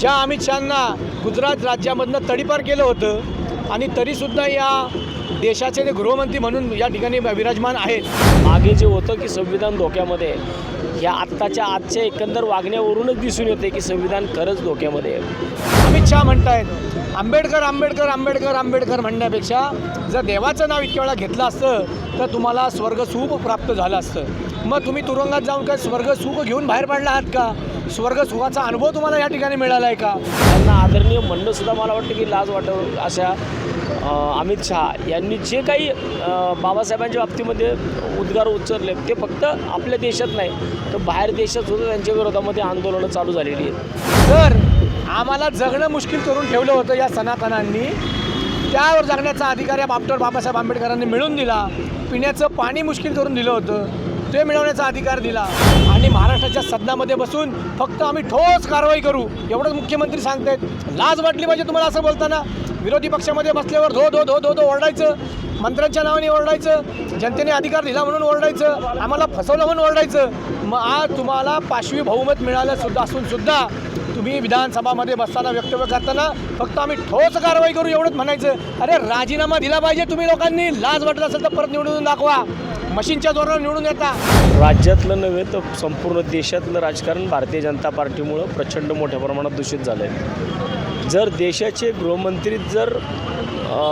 ज्या अमित शहाना गुजरात राज्यामधनं तडीपार केलं होतं आणि तरीसुद्धा या देशाचे ते गृहमंत्री म्हणून या ठिकाणी विराजमान आहेत. मागे जे होतं की संविधान धोक्यामध्ये आहे, या आत्ताच्या आजच्या एकंदर वागण्यावरूनच दिसून येते की संविधान खरंच धोक्यामध्ये आहे. अमित शहा म्हणतायत आंबेडकर आंबेडकर आंबेडकर आंबेडकर म्हणण्यापेक्षा जर देवाचं नाव इतक्या वेळा घेतलं असतं तर तुम्हाला स्वर्गसुख प्राप्त झालं असतं. मग तुम्ही तुरुंगात जाऊन काय स्वर्गसुख घेऊन बाहेर पडला आहात का? स्वर्गसुखाचा अनुभव तुम्हाला या ठिकाणी मिळाला आहे का? त्यांना आदरणीय म्हणणं सुद्धा मला वाटतं की लाज वाटव अशा अमित शहा यांनी जे काही बाबासाहेबांच्या बाबतीमध्ये उद्गार उच्चारले ते फक्त आपल्या देशात नाही तर बाहेर देशात सुद्धा त्यांच्या विरोधामध्ये आंदोलनं चालू झालेली आहेत. तर आम्हाला जगणं मुश्किल करून ठेवलं होतं या सनातनांनी. त्यावर जगण्याचा अधिकार या डॉक्टर बाबासाहेब आंबेडकरांनी मिळून दिला. पिण्याचं पाणी मुश्किल करून दिलं होतं. ते मिळवण्याचा अधिकार दिला. आणि महाराष्ट्राच्या सदनामध्ये बसून फक्त आम्ही ठोस कारवाई करू एवढंच मुख्यमंत्री सांगतायत. लाज वाटली पाहिजे तुम्हाला असं बोलताना. विरोधी पक्षामध्ये बसल्यावर धो धो धो धो धो ओरडायचं. मंत्र्यांच्या नावाने ओरडायचं. जनतेने अधिकार दिला म्हणून ओरडायचं. आम्हाला फसवलं म्हणून ओरडायचं. मग आज तुम्हाला पाचवी बहुमत मिळालं सुद्धा असून सुद्धा तुम्ही विधानसभामध्ये बसताना वक्तव्य करताना फक्त आम्ही ठोस कारवाई करू एवढंच म्हणायचं. अरे राजीनामा दिला पाहिजे तुम्ही लोकांनी. लाज वाटत असेल तर परत निवडून दाखवा. मशीनच्या जोरावर निवडून येता. राज्यातलं नव्हे तर संपूर्ण देशातलं राजकारण भारतीय जनता पार्टीमुळं प्रचंड मोठ्या प्रमाणात दूषित झालं आहे जर देशाचे गृहमंत्री जर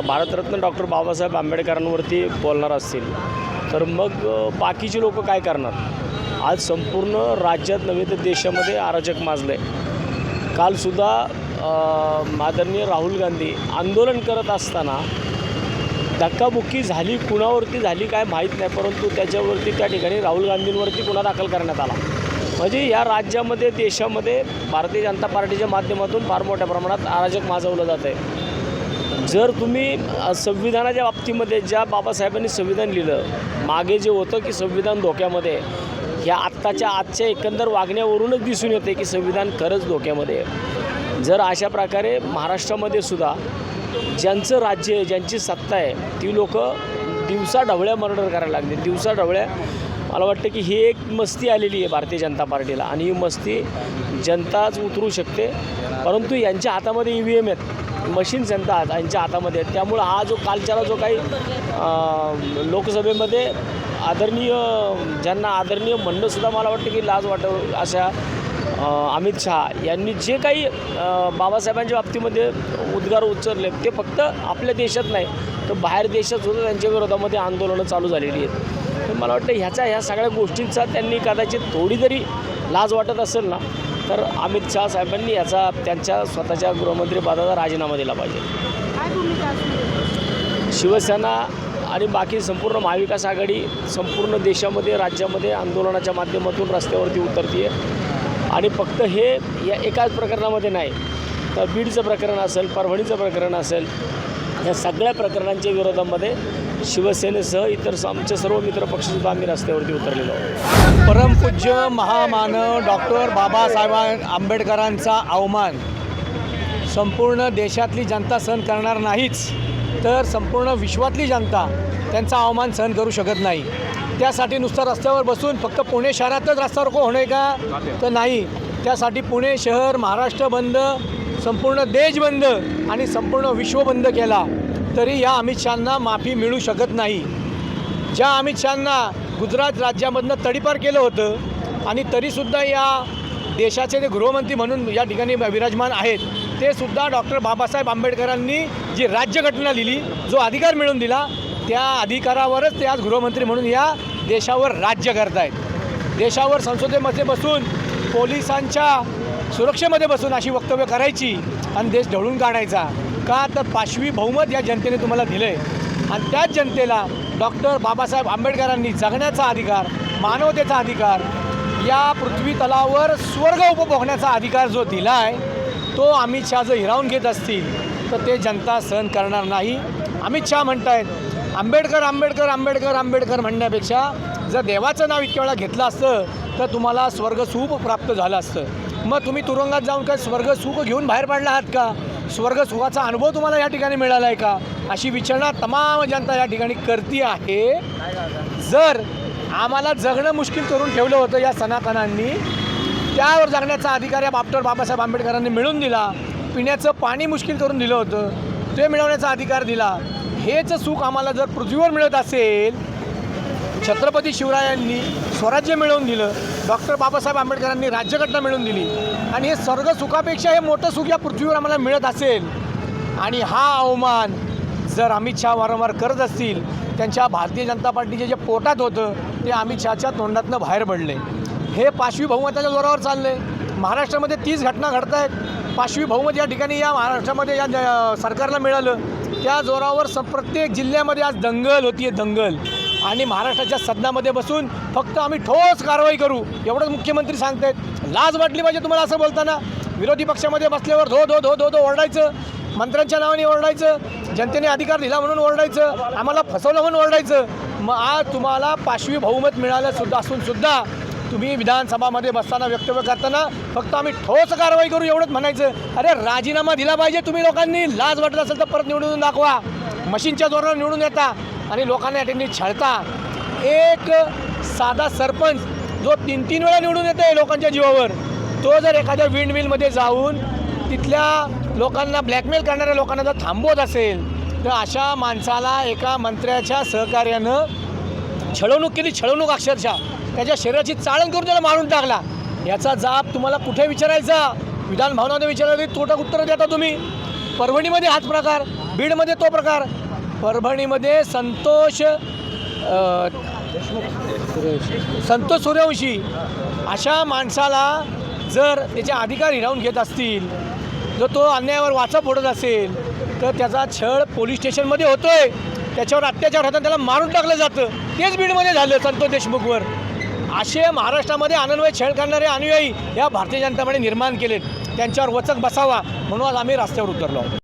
भारतरत्न डॉक्टर बाबासाहेब आंबेडकरांवरती बोलणार असतील तर मग बाकीचे लोक काय करणार? आज संपूर्ण राज्यात नव्हे तर देशामध्ये अराजक माजलं आहे कालसुद्धा अ, आदरणीय राहुल गांधी आंदोलन करत असताना धक्काबुक्की झाली कुणावरती झाली काय माहीत नाही परंतु त्याच्यावरती त्या ठिकाणी राहुल गांधींवरती गुन्हा दाखल करण्यात आला. म्हणजे या राज्यामध्ये देशामध्ये भारतीय जनता पार्टीच्या माध्यमातून फार मोठ्या प्रमाणात अराजक माजवलं जात आहे. जर तुम्ही संविधानाच्या बाबतीमध्ये ज्या बाबासाहेबांनी संविधान लिहिलं मागे जे होतं की संविधान धोक्यामध्ये आहे, ह्या आत्ताच्या आजच्या एकंदर वागण्यावरूनच दिसून येते की संविधान खरंच धोक्यामध्ये आहे. जर अशा प्रकारे महाराष्ट्रामध्ये सुद्धा ज्यांचं राज्य आहे ज्यांची सत्ता आहे ती लोक दिवसा ढवळ्या मर्डर करायला लागले. दिवसा ढवळ्या मला वाटतं की ही एक मस्ती आलेली आहे भारतीय जनता पार्टीला आणि ही मस्ती जनताच उतरू शकते. परंतु यांच्या हातामध्ये ई व्ही एम आहेत मशीन जनता यांच्या हातामध्ये आहेत. त्यामुळं हा जो कालच्याला जो काही लोकसभेमध्ये आदरणीय ज्यांना आदरणीय म्हणणंसुद्धा मला वाटतं की लाज वाटव अशा अमित शहा यांनी जे काही बाबासाहेबांच्या बाबतीमध्ये उद्गार उच्चारले ते फक्त आपल्या देशात नाही तर बाहेर देशात सुद्धा त्यांच्या विरोधामध्ये आंदोलनं चालू झालेली आहेत. तर मला वाटतं ह्याच्या ह्या सगळ्या गोष्टींचा त्यांनी कदाचित थोडी जरी लाज वाटत असेल ना तर अमित शहा साहेबांनी याचा त्यांच्या स्वतःच्या गृहमंत्रीपदाचा राजीनामा दिला पाहिजे. शिवसेना आणि बाकी संपूर्ण महाविकास आघाडी संपूर्ण देशामध्ये राज्यामध्ये आंदोलनाच्या माध्यमातून रस्त्यावरती उतरते आहे आणि फक्त हे या एकाच प्रकरणामध्ये नाही तर बीडचं प्रकरण असेल परभणीचं प्रकरण असेल या सगळ्या प्रकरणांच्या विरोधामध्ये शिवसेनेसह इतर आमचे सर्व मित्र पक्षसुद्धा आम्ही रस्त्यावरती उतरलेलो आहोत. परमपूज्य महामानव डॉक्टर बाबासाहेब आंबेडकरांचा अवमान. संपूर्ण देशातली जनता सहन करणार नाहीच तर संपूर्ण विश्वातली जनता त्यांचा अवमान सहन करू शकत नाही. त्यासाठी नुसतं रस्त्यावर बसून फक्त पुणे शहरातच रस्ता रोको होणे का? तर नाही. त्यासाठी पुणे शहर महाराष्ट्र बंद संपूर्ण देश बंद आणि संपूर्ण विश्व बंद केला. तरी या अमित शहांना माफी मिळू शकत नाही. ज्या अमित शहांना गुजरात राज्यामधनं तडीपार केलं होतं आणि तरीसुद्धा या देशाचे ते गृहमंत्री म्हणून या ठिकाणी विराजमान आहेत ते सुद्धा डॉक्टर बाबासाहेब आंबेडकरांनी जी राज्यघटना लिहिली जो अधिकार मिळवून दिला त्या अधिकारावरच ते आज गृहमंत्री म्हणून या देशावर राज्य करत आहेत देशावर संसदेमध्ये बसून पोलिसांच्या सुरक्षेमध्ये बसून अशी वक्तव्य करायची आणि देश ढवळून काढायचा. का तर पाशवी बहुमत या जनतेने तुम्हाला दिलं आहे आणि त्याच जनतेला डॉक्टर बाबासाहेब आंबेडकरांनी जगण्याचा अधिकार मानवतेचा अधिकार या पृथ्वी तलावर स्वर्ग उपभोगण्याचा अधिकार जो दिला आहे तो अमित शहा जर हिरावून घेत असतील तर ते जनता सहन करणार नाही. अमित शहा आहेत आंबेडकर आंबेडकर आंबेडकर आंबेडकर म्हणण्यापेक्षा जर देवाचं नाव इतक्या वेळा घेतलं असतं तर तुम्हाला स्वर्गसुख प्राप्त झालं असतं. मग तुम्ही तुरुंगात जाऊन काय स्वर्गसुख घेऊन बाहेर पडला आहात का? स्वर्गसुखाचा अनुभव तुम्हाला या ठिकाणी मिळाला आहे का? अशी विचारणा तमाम जनता या ठिकाणी करती आहे. जर आम्हाला जगणं मुश्किल करून ठेवलं होतं या सनातनांनी त्यावर जगण्याचा अधिकार या डॉक्टर बाबासाहेब आंबेडकरांनी मिळून दिला. पिण्याचं पाणी मुश्किल करून दिलं होतं. ते मिळवण्याचा अधिकार दिला. हेच सुख आम्हाला जर पृथ्वीवर मिळत असेल छत्रपती शिवरायांनी स्वराज्य मिळवून दिलं डॉक्टर बाबासाहेब आंबेडकरांनी राज्यघटना मिळवून दिली आणि हे स्वर्ग सुखापेक्षा हे मोठं सुख या पृथ्वीवर आम्हाला मिळत असेल आणि हा अवमान जर अमित शहा वारंवार करत असतील त्यांच्या भारतीय जनता पार्टीचे जे पोटात होतं ते अमित शहाच्या तोंडातनं बाहेर पडले. हे पाशवी बहुमताच्या जोरावर चाललं आहे महाराष्ट्रामध्ये तीस घटना घडत आहेत पाशवी बहुमत या ठिकाणी या महाराष्ट्रामध्ये या सरकारला मिळालं. त्या जोरावर स प्रत्येक जिल्ह्यामध्ये आज दंगल होती आहे दंगल. आणि महाराष्ट्राच्या सदनामध्ये बसून फक्त आम्ही ठोस कारवाई करू एवढंच मुख्यमंत्री सांगतायत. लाज वाटली पाहिजे तुम्हाला असं बोलताना. विरोधी पक्षामध्ये बसल्यावर धो धो धो धो धो ओरडायचं. मंत्र्यांच्या नावाने ओरडायचं. जनतेने अधिकार दिला म्हणून ओरडायचं. आम्हाला फसवलं म्हणून ओरडायचं. मग आज तुम्हाला पाशवी बहुमत मिळालं सुद्धा असून सुद्धा तुम्ही विधानसभामध्ये बसताना वक्तव्य करताना फक्त आम्ही ठोस कारवाई करू एवढंच म्हणायचं. अरे राजीनामा दिला पाहिजे तुम्ही लोकांनी. लाज वाटत असेल तर परत निवडून दाखवा. मशीनच्या जोरावर निवडून येता आणि लोकांना या ठिकाणी छळता. एक साधा सरपंच जो तीन तीन वेळा निवडून येते लोकांच्या जीवावर तो जर एखाद्या विंड मिलमध्ये जाऊन तिथल्या लोकांना ब्लॅकमेल करणाऱ्या लोकांना जर थांबवत असेल तर अशा माणसाला एका मंत्र्याच्या सहकार्यानं छळवणूक केली छळवणूक अक्षरशः. त्याच्या शरीराची चाळण करून त्याला मारून टाकला. याचा जाब तुम्हाला कुठे विचारायचा? विधान भवनामध्ये विचारलं तरी तोटक उत्तर देता तुम्ही. परभणीमध्ये हाच प्रकार बीडमध्ये तो प्रकार. परभणीमध्ये संतोष संतोष सूर्यवंशी अशा माणसाला जर त्याचे अधिकार हिरावून घेत असतील जर तो अन्यायावर वाचा फोडत असेल तर त्याचा छळ पोलीस स्टेशनमध्ये होतोय. त्याच्यावर अत्याचार होताना त्याला मारून टाकलं जातं. तेच बीडमध्ये झालं संतोष देशमुखवर. असे महाराष्ट्रामध्ये आनंदमय छेड करणारे अनुयायी या भारतीय जनतामध्ये निर्माण केलेत. त्यांच्यावर वचक बसावा म्हणून आज आम्ही रस्त्यावर उतरलो आहोत.